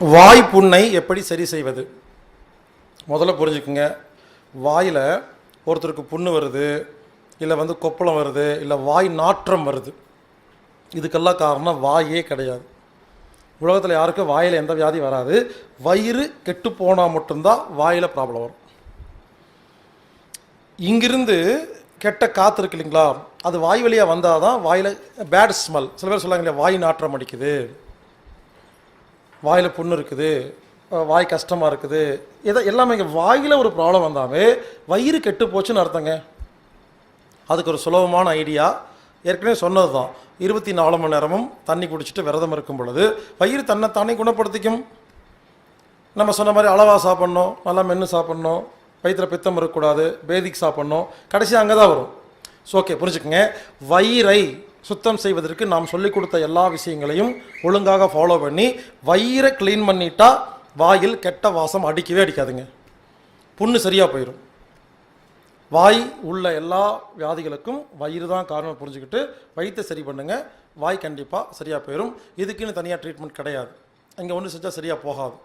வாய் புண்ணை எப்படி சரி செய்வது? முதல்ல புரிஞ்சுக்குங்க. வாயில் ஒருத்தருக்கு புண்ணு வருது இல்லை வந்து கொப்பளம் வருது இல்லை வாய் நாற்றம் வருது. இதுக்கெல்லாம் காரணம் வாயே கிடையாது. உலகத்தில் யாருக்கும் வாயில் எந்த வியாதி வராது. வயிறு கெட்டு போனால் மட்டும்தான் வாயில் ப்ராப்ளம் வரும். இங்கிருந்து கெட்ட காற்று இருக்கு இல்லைங்களா? அது வாய் வழியாக வந்தால் தான் வாயில் பேட் ஸ்மெல் சில பேர் சொல்லுவாங்க இல்லையா வாய் நாற்றம் அடிக்குது. வாயில் புண்ணு இருக்குது வாய் கஷ்டமாக இருக்குது. எதை எல்லாமே இங்கே வாயில் ஒரு ப்ராப்ளம் வந்தாவே வயிறு கெட்டு போச்சுன்னு அர்த்தங்க. அதுக்கு ஒரு சுலபமான ஐடியா. ஏற்கனவே சொன்னது தான் இருபத்தி நாலு மணி நேரமும் தண்ணி குடிச்சிட்டு விரதம் இருக்கும் பொழுது வயிறு தன்னை தானே குணப்படுத்திக்கும். நம்ம சொன்ன மாதிரி அளவாக சாப்பிட்ணும் நல்லா மென்று சாப்பிட்ணும் வயிற்றில் பித்தம் இருக்கக்கூடாது பேதிக்கு சாப்பிட்ணும். கடைசி அங்கே தான் வரும். ஸோ ஓகே புரிஞ்சுக்கங்க. வயிறை சுத்தம் செய்வதற்கு நாம் சொல்லிக் கொடுத்த எல்லா விஷயங்களையும் ஒழுங்காக ஃபாலோ பண்ணி வயிறை க்ளீன் பண்ணிட்டா வாயில் கெட்ட வாசம் அடிக்கவே அடிக்காதுங்க. புண்ணு சரியாக போயிடும் வாய் உள்ள எல்லா வியாதிகளுக்கும் வயிறு தான் காரணம் புரிஞ்சுக்கிட்டு வயிற்றை சரி பண்ணுங்கள் வாய் கண்டிப்பாக சரியாக போயிடும் இதுக்குன்னு தனியாக ட்ரீட்மெண்ட் கிடையாது. அங்கே ஒன்று செஞ்சால் சரியாக போகாது.